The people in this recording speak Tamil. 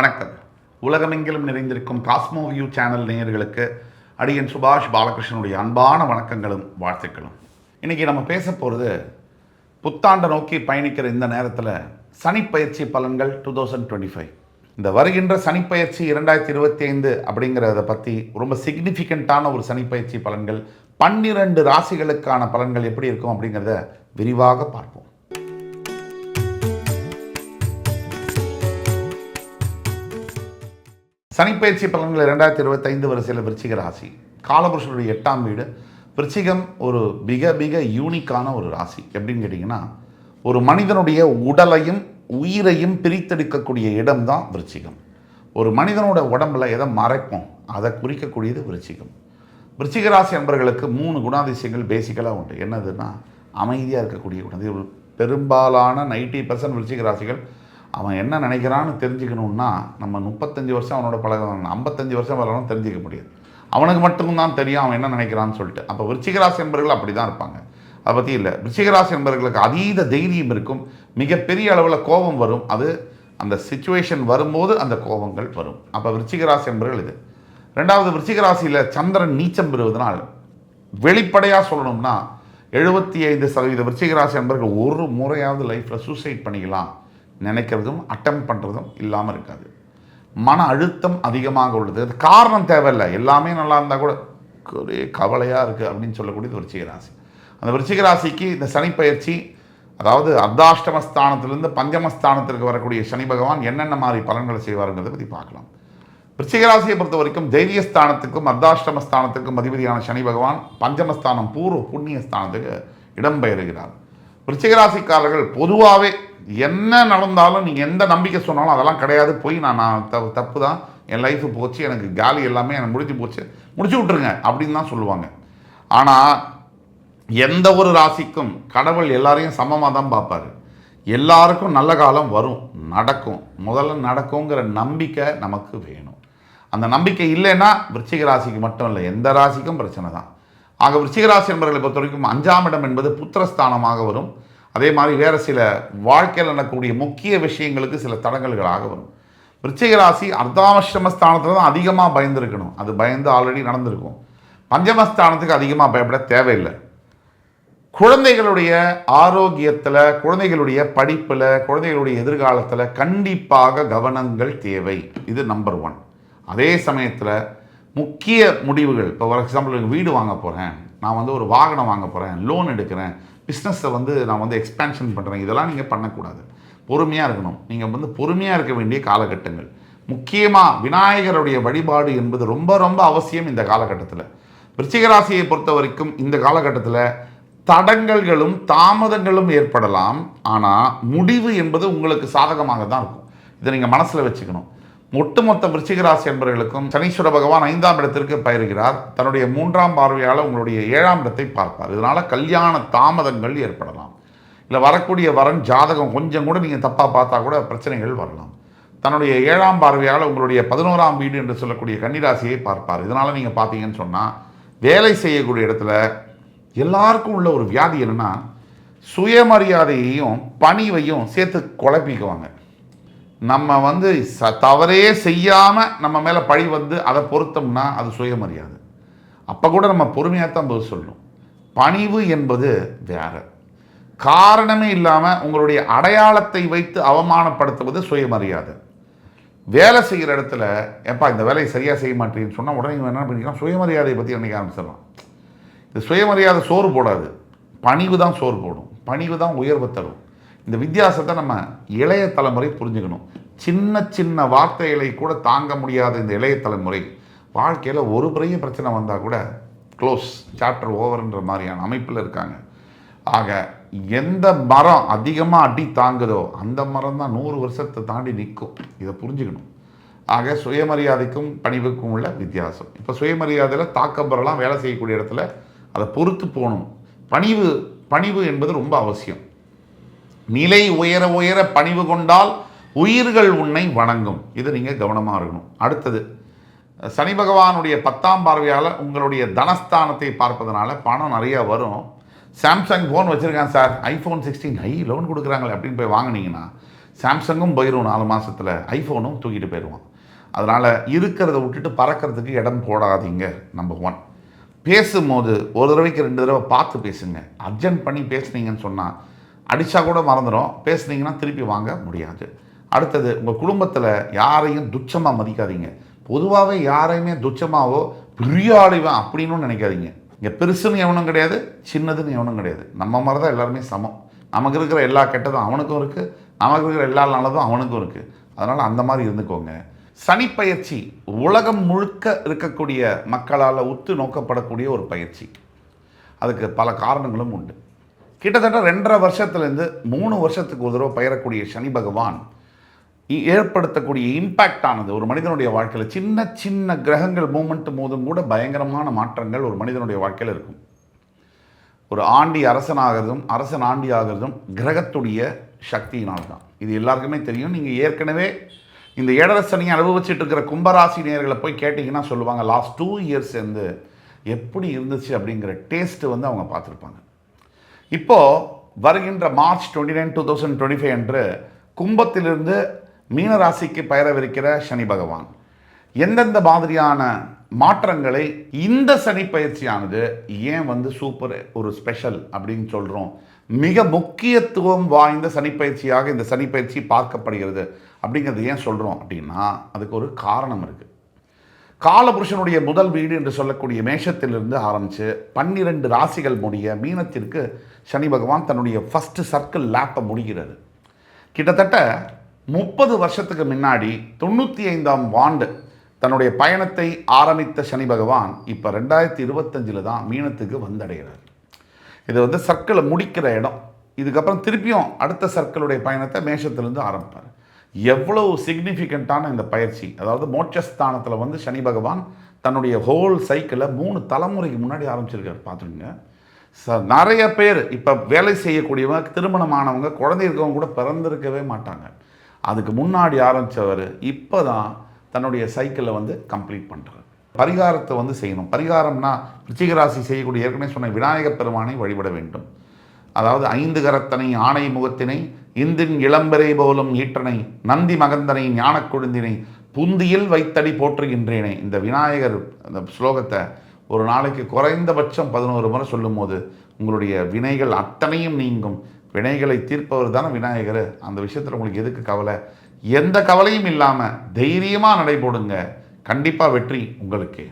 வணக்கம். உலகமெங்கிலும் நிறைந்திருக்கும் காஸ்மோ வியூ சேனல் நேயர்களுக்கு அடியன் சுபாஷ் பாலகிருஷ்ணனுடைய அன்பான வணக்கங்களும் வாழ்த்துக்களும். இன்றைக்கி நம்ம பேச போகிறது புத்தாண்டை நோக்கி பயணிக்கிற இந்த நேரத்தில் சனிப்பயிற்சி பலன்கள் டூ தௌசண்ட் டுவெண்ட்டி ஃபைவ் இந்த வருகின்ற சனிப்பயிற்சி இரண்டாயிரத்தி இருபத்தி ஐந்து அப்படிங்கிறத பற்றி ரொம்ப சிக்னிஃபிகண்ட்டான ஒரு சனிப்பயிற்சி பலன்கள் பன்னிரண்டு ராசிகளுக்கான பலன்கள் எப்படி இருக்கும் அப்படிங்கிறத விரிவாக பார்ப்போம். சனிப்பயிற்சி பலன்கள் இரண்டாயிரத்தி இருபத்தைந்து வரிசையில் விருச்சிக ராசி. காலபுருஷனுடைய எட்டாம் வீடு. விருச்சிகம் ஒரு மிக மிக யூனிக்கான ஒரு ராசி. எப்படின்னு கேட்டிங்கன்னா ஒரு மனிதனுடைய உடலையும் உயிரையும் பிரித்தெடுக்கக்கூடிய இடம் தான் விருச்சிகம். ஒரு மனிதனோட உடம்புல எதை மறைப்போம் அதை குறிக்கக்கூடியது விருச்சிகம். விருச்சிக ராசி நண்பர்களுக்கு மூணு குணாதிசயங்கள் பேசிக்கலாக உண்டு. என்னதுன்னா அமைதியாக இருக்கக்கூடிய குணம். பெரும்பாலான நைன்டி பர்சன்ட் விருச்சிக ராசிகள் அவன் என்ன நினைக்கிறான்னு தெரிஞ்சுக்கணுன்னா நம்ம முப்பத்தஞ்சு வருஷம் அவனோட பழகம் ஐம்பத்தஞ்சு வருஷம் வரலாம் தெரிஞ்சிக்க முடியாது. அவனுக்கு மட்டும்தான் தெரியும் அவன் என்ன நினைக்கிறான்னு சொல்லிட்டு. அப்போ விருச்சிகராசி என்பர்கள் அப்படி தான் இருப்பாங்க. அதை பற்றி இல்லை. விருச்சிகராசி என்பவர்களுக்கு அதீத தைரியம் இருக்கும். மிகப்பெரிய அளவில் கோபம் வரும். அது அந்த சுச்சுவேஷன் வரும்போது அந்த கோபங்கள் வரும். அப்போ விருச்சிகராசி என்பவர்கள் இது. ரெண்டாவது விருச்சிகராசியில் சந்திரன் நீச்சம் பெறுவதனால் வெளிப்படையாக சொல்லணும்னா எழுபத்தி ஐந்து சதவீத விருச்சிகராசி என்பவர்கள் ஒரு முறையாவது லைஃப்பில் சூசைட் பண்ணிக்கலாம். நினைக்கிறதும் அட்டம் பண்ணுறதும் இல்லாமல் இருக்காது. மன அழுத்தம் அதிகமாக உள்ளது. அது காரணம் தேவையில்லை. எல்லாமே நல்லா இருந்தால் கூட ஒரே கவலையாக இருக்குது அப்படின்னு சொல்லக்கூடியது விருச்சிக ராசி. அந்த விருச்சிக ராசிக்கு இந்த சனிப்பயிற்சி அதாவது அர்த்தாஷ்டமஸ்தானத்திலிருந்து பஞ்சமஸ்தானத்திற்கு வரக்கூடிய சனி பகவான் என்னென்ன மாதிரி பலன்களை செய்வாருங்கிறத பற்றி பார்க்கலாம். விருச்சிகராசியை பொறுத்த வரைக்கும் தைரியஸ்தானத்துக்கும் அர்த்தாஷ்டமஸ்தானத்துக்கும் அதிபதியான சனி பகவான் பஞ்சமஸ்தானம் பூர்வ புண்ணிய ஸ்தானத்துக்கு இடம்பெயர்கிறார் ரிச்சிகராசிக்காரர்கள் பொதுவாகவே என்ன நடந்தாலும் நீங்கள் எந்த நம்பிக்கை சொன்னாலும் அதெல்லாம் கிடையாது. போய் நான் நான் த தப்பு தான் என் லைஃப் போச்சு எனக்கு காலி எல்லாமே எனக்கு முடிஞ்சு போச்சு. முடிச்சு விட்ருங்க அப்படின்னு தான் சொல்லுவாங்க. ஆனால் எந்த ஒரு ராசிக்கும் கடவுள் எல்லாரையும் சமமாக தான் பார்ப்பாரு. எல்லாருக்கும் நல்ல காலம் வரும் நடக்கும். முதல்ல நடக்குங்கிற நம்பிக்கை நமக்கு வேணும். அந்த நம்பிக்கை இல்லைன்னா விருச்சிக ராசிக்கு மட்டும் இல்லை எந்த ராசிக்கும் பிரச்சனை தான். ஆக விருச்சிகராசி என்பவர்களை பொறுத்த வரைக்கும் அஞ்சாம் இடம் என்பது புத்திரஸ்தானமாக வரும். அதே மாதிரி வேறு சில வாழ்க்கையில் நடக்கக்கூடிய முக்கிய விஷயங்களுக்கு சில தடங்கல்களாக வரும். விருச்சிகராசி அர்த்தாமஷ்டமஸ்தானத்தில் தான் அதிகமாக பயந்துருக்கணும். அது பயந்து ஆல்ரெடி நடந்திருக்கும். பஞ்சமஸ்தானத்துக்கு அதிகமாக பயப்பட தேவையில்லை. குழந்தைகளுடைய ஆரோக்கியத்தில் குழந்தைகளுடைய படிப்பில் குழந்தைகளுடைய எதிர்காலத்தில் கண்டிப்பாக கவனங்கள் தேவை. இது நம்பர் ஒன் அதே சமயத்தில் முக்கிய முடிவுகள். இப்போ ஃபார் எக்ஸாம்பிள் வீடு வாங்க போகிறேன் நான் வந்து ஒரு வாகனம் வாங்க போகிறேன் லோன் எடுக்கிறேன். பிஸ்னஸை வந்து நான் வந்து எக்ஸ்பேன்ஷன் பண்ணுறேன் இதெல்லாம் நீங்கள் பண்ணக்கூடாது. பொறுமையாக இருக்கணும். நீங்கள் வந்து பொறுமையாக இருக்க வேண்டிய காலகட்டங்கள். முக்கியமாக விநாயகருடைய வழிபாடு என்பது ரொம்ப ரொம்ப அவசியம் இந்த காலகட்டத்தில். விருச்சிக ராசியை பொறுத்த வரைக்கும் இந்த காலகட்டத்தில் தடங்கல்களும் தாமதங்களும் ஏற்படலாம். ஆனால் முடிவு என்பது உங்களுக்கு சாதகமாக தான் இருக்கும். இதை நீங்கள் மனசில் வச்சுக்கணும். ஒட்டுமொத்த விருச்சிகராசி என்பவர்களுக்கும் சனீஸ்வர பகவான் ஐந்தாம் இடத்திற்கு பயிர்கிறார் தன்னுடைய மூன்றாம் பார்வையால் உங்களுடைய ஏழாம் இடத்தை பார்ப்பார். இதனால் கல்யாண தாமதங்கள் ஏற்படலாம். இல்லை வரக்கூடிய வரன் ஜாதகம் கொஞ்சம் கூட நீங்கள் தப்பாக பார்த்தா கூட பிரச்சனைகள் வரலாம். தன்னுடைய ஏழாம் பார்வையால் உங்களுடைய பதினோராம் வீடு என்று சொல்லக்கூடிய கன்னிராசியை பார்ப்பார். இதனால் நீங்கள் பார்த்தீங்கன்னு சொன்னால் வேலை செய்யக்கூடிய இடத்துல எல்லாருக்கும் உள்ள ஒரு வியாதி என்னென்னா சுயமரியாதையையும் பணிவையும் சேர்த்து குழப்பிக்குவாங்க. நம்ம வந்து ச தவறே செய்யாமல் நம்ம மேலே பழி வந்து அதை பொருத்தம்னா அது சுயமரியாதை. அப்போ கூட நம்ம பொறுமையாக தான் பதில் சொல்லணும். பணிவு என்பது வேற. காரணமே இல்லாமல் உங்களுடைய அடையாளத்தை வைத்து அவமானப்படுத்துவது சுயமரியாதை. வேலை செய்கிற இடத்துல ஏப்பா இந்த வேலையை சரியாக செய்ய மாட்டேன்னு சொன்னால் உடனே என்ன பண்ணிக்கலாம் சுயமரியாதையை பற்றி நினைக்க ஆரம்பிச்சிடலாம்? இந்த சுயமரியாதை சோறு போடாது. பணிவு தான் சோறு போடும். பணிவு தான் உயர்வு தரும். இந்த வித்தியாசத்தை நம்ம இளைய தலைமுறை புரிஞ்சுக்கணும். சின்ன சின்ன வார்த்தைகளை கூட தாங்க முடியாத இந்த இளைய தலைமுறை வாழ்க்கையில் ஒரு பெரிய பிரச்சனை வந்தால் கூட க்ளோஸ் சாப்டர் ஓவர்ன்ற மாதிரியான அமைப்பில் இருக்காங்க. ஆக எந்த மரம் அதிகமாக அடி தாங்குதோ அந்த மரம் தான் நூறு வருஷத்தை தாண்டி நிற்கும். இதை புரிஞ்சுக்கணும். ஆக சுயமரியாதைக்கும் பணிவுக்கும் உள்ள வித்தியாசம். இப்போ சுயமரியாதையில் தாக்கம் பெறலாம் வேலை செய்யக்கூடிய இடத்துல அதை பொறுத்து போகணும். பணிவு பணிவு என்பது ரொம்ப அவசியம். நிலை உயர உயர பணிவு கொண்டால் உயிர்கள் உன்னை வணங்கும். இது நீங்கள் கவனமாக இருக்கணும். அடுத்தது சனி பகவானுடைய பத்தாம் பார்வையால் உங்களுடைய தனஸ்தானத்தை பார்ப்பதனால பணம் நிறையா வரும். சாம்சங் ஃபோன் வச்சுருக்கேன் சார். ஐஃபோன் சிக்ஸ்டீன் ஐ லோன் கொடுக்குறாங்களே அப்படின்னு போய் வாங்கினீங்கன்னா சாம்சங்கும் போயிடும் நாலு மாதத்தில் ஐஃபோனும் தூக்கிட்டு போயிடுவான். அதனால் இருக்கிறத விட்டுட்டு பறக்கிறதுக்கு இடம் போடாதீங்க நம்பர் ஒன் பேசும்போது ஒரு தடவைக்கு ரெண்டு தடவை பார்த்து பேசுங்க. அர்ஜென்ட் பண்ணி பேசுனீங்கன்னு சொன்னால் அடித்தா கூட மறந்துடும் பேசுனீங்கன்னா திருப்பி வாங்க முடியாது. அடுத்தது உங்கள் குடும்பத்தில் யாரையும் துச்சமாக மதிக்காதீங்க. பொதுவாகவே யாரையுமே துச்சமாகவோ பெரிய ஆளிவன் அப்படின்னு நினைக்காதீங்க. இங்கே பெருசுன்னு எவனும் கிடையாது சின்னதுன்னு எவனும் கிடையாது. நம்ம மாதிரி தான் எல்லாருமே சமம். நமக்கு இருக்கிற எல்லா கெட்டதும் அவனுக்கும் இருக்குது நமக்கு இருக்கிற எல்லா நல்லதும் அவனுக்கும் இருக்குது அதனால் அந்த மாதிரி இருந்துக்கோங்க. சனிப்பயிற்சி உலகம் முழுக்க இருக்கக்கூடிய மக்களால் உத்து நோக்கப்படக்கூடிய ஒரு பயிற்சி. அதுக்கு பல காரணங்களும் உண்டு. கிட்டத்தட்ட ரெண்டரை வருஷத்துலேருந்து மூணு வருஷத்துக்கு ஒரு தடவை பயிரக்கூடிய சனி பகவான் ஏற்படுத்தக்கூடிய இம்பேக்ட் ஆனது ஒரு மனிதனுடைய வாழ்க்கையில் சின்ன சின்ன கிரகங்கள் மூமெண்ட் போதும் கூட பயங்கரமான மாற்றங்கள் ஒரு மனிதனுடைய வாழ்க்கையில் இருக்கும். ஒரு ஆண்டி அரசனாகிறதும் அரசன் ஆண்டி ஆகிறதும் கிரகத்துடைய சக்தியினால் தான் இது எல்லாருக்குமே தெரியும். நீங்கள் ஏற்கனவே இந்த ஏழரை சனியை அனுபவிச்சுட்டு இருக்கிற கும்பராசி நேர்களை போய் கேட்டிங்கன்னா சொல்லுவாங்க லாஸ்ட் டூ இயர்ஸ் வந்து எப்படி இருந்துச்சு? அப்படிங்கிற டேஸ்ட்டு வந்து அவங்க பார்த்துருப்பாங்க. இப்போது வருகின்ற March twenty nine two thousand twenty five அன்று கும்பத்திலிருந்து மீனராசிக்கு பெயரவிருக்கிற சனி பகவான். எந்தெந்த மாதிரியான மாற்றங்களை இந்த சனி பயிற்சியானது ஏன் வந்து சூப்பர் ஒரு ஸ்பெஷல் அப்படின்னு சொல்கிறோம் மிக முக்கியத்துவம் வாய்ந்த சனிப்பயிற்சியாக இந்த சனிப்பயிற்சி பார்க்கப்படுகிறது அப்படிங்கிறது ஏன் சொல்கிறோம் அப்படின்னா அதுக்கு ஒரு காரணம் இருக்குது காலபுருஷனுடைய முதல் வீடு என்று சொல்லக்கூடிய மேஷத்திலிருந்து ஆரம்பித்து பன்னிரெண்டு ராசிகள் முடிய மீனத்திற்கு சனி பகவான் தன்னுடைய ஃபஸ்ட்டு சர்க்கிள் லேப்பை முடிகிறது கிட்டத்தட்ட முப்பது வருஷத்துக்கு முன்னாடி தொண்ணூற்றி ஐந்தாம் ஆண்டு தன்னுடைய பயணத்தை ஆரம்பித்த சனி பகவான் இப்போ ரெண்டாயிரத்தி இருபத்தஞ்சில் தான் மீனத்துக்கு வந்தடைகிறார். இது வந்து சர்க்கிளை முடிக்கிற இடம். இதுக்கப்புறம் திருப்பியும் அடுத்த சர்க்கிளுடைய பயணத்தை மேஷத்துலேருந்து ஆரம்பிப்பார். எவ்வளவு சிக்னிஃபிகண்ட்டான இந்த பயிற்சி? அதாவது மோட்சஸ்தானத்தில் வந்து சனி பகவான் தன்னுடைய ஹோல் சைக்கிளை மூணு தலைமுறைக்கு முன்னாடி ஆரம்பிச்சிருக்காரு. பார்த்துருங்க ச நிறைய பேர் இப்போ வேலை செய்யக்கூடியவங்க திருமணமானவங்க குழந்தை இருக்கவங்க கூட பிறந்திருக்கவே மாட்டாங்க. அதுக்கு முன்னாடி ஆரம்பித்தவர் இப்போ தான் தன்னுடைய சைக்கிளை வந்து கம்ப்ளீட் பண்ணுறாரு பரிகாரத்தை வந்து செய்யணும். பரிகாரம்னா ரிச்சிகராசி ராசி செய்யக்கூடிய ஏற்கனவே சொன்ன விநாயகப் பெருமானை வழிபட வேண்டும். அதாவது ஐந்து கரத்தனை ஆணை முகத்தினை இந்தின் இளம்பெறை போலும் ஈற்றனை நந்தி மகந்தனை ஞானக் கொழுந்தினை புந்தியில் வைத்தடி போற்றுகின்றேனே. இந்த விநாயகர் அந்த ஸ்லோகத்தை ஒரு நாளைக்கு குறைந்தபட்சம் பதினோரு முறை சொல்லும்போது உங்களுடைய வினைகள் அத்தனையும் நீங்கும். வினைகளை தீர்ப்பவர் தானே விநாயகர். அந்த விஷயத்தில் உங்களுக்கு எதுக்கு கவலை? எந்த கவலையும் இல்லாமல் தைரியமாக நடைபோடுங்க. கண்டிப்பாக வெற்றி உங்களுக்கே.